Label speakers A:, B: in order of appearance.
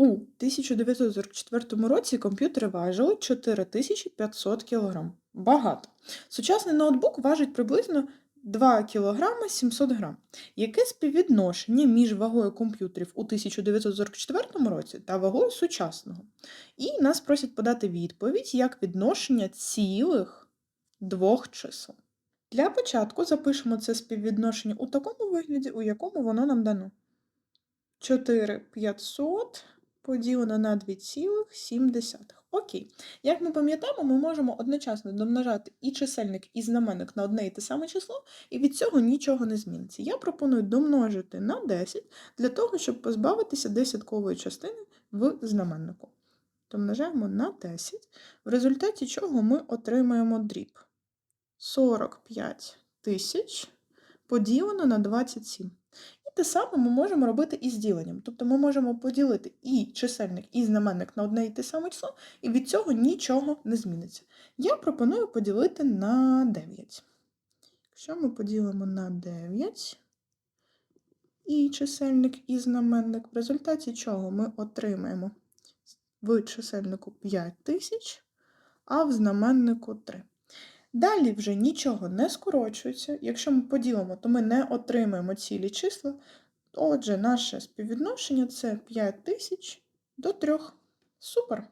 A: У 1944 році комп'ютери важили 4500 кг. Багато. Сучасний ноутбук важить приблизно 2 кг 700 г. Яке співвідношення між вагою комп'ютерів у 1944 році та вагою сучасного? І нас просять подати відповідь як відношення цілих двох чисел. Для початку запишемо це співвідношення у такому вигляді, у якому воно нам дано. 4500 поділено на 2,7. Окей. Як ми пам'ятаємо, ми можемо одночасно домножати і чисельник, і знаменник на одне і те саме число, і від цього нічого не зміниться. Я пропоную домножити на 10 для того, щоб позбавитися десяткової частини в знаменнику. Домножаємо на 10, в результаті чого ми отримаємо дріб. 45 тисяч поділено на 27. І те саме ми можемо робити і з діленням. Тобто ми можемо поділити і чисельник, і знаменник на одне і те саме число, і від цього нічого не зміниться. Я пропоную поділити на 9. Якщо ми поділимо на 9 і чисельник, і знаменник, в результаті чого ми отримаємо в чисельнику 5 тисяч, а в знаменнику 3. Далі вже нічого не скорочується. Якщо ми поділимо, то ми не отримаємо цілі числа. Отже, наше співвідношення це 5000 до 3. Супер!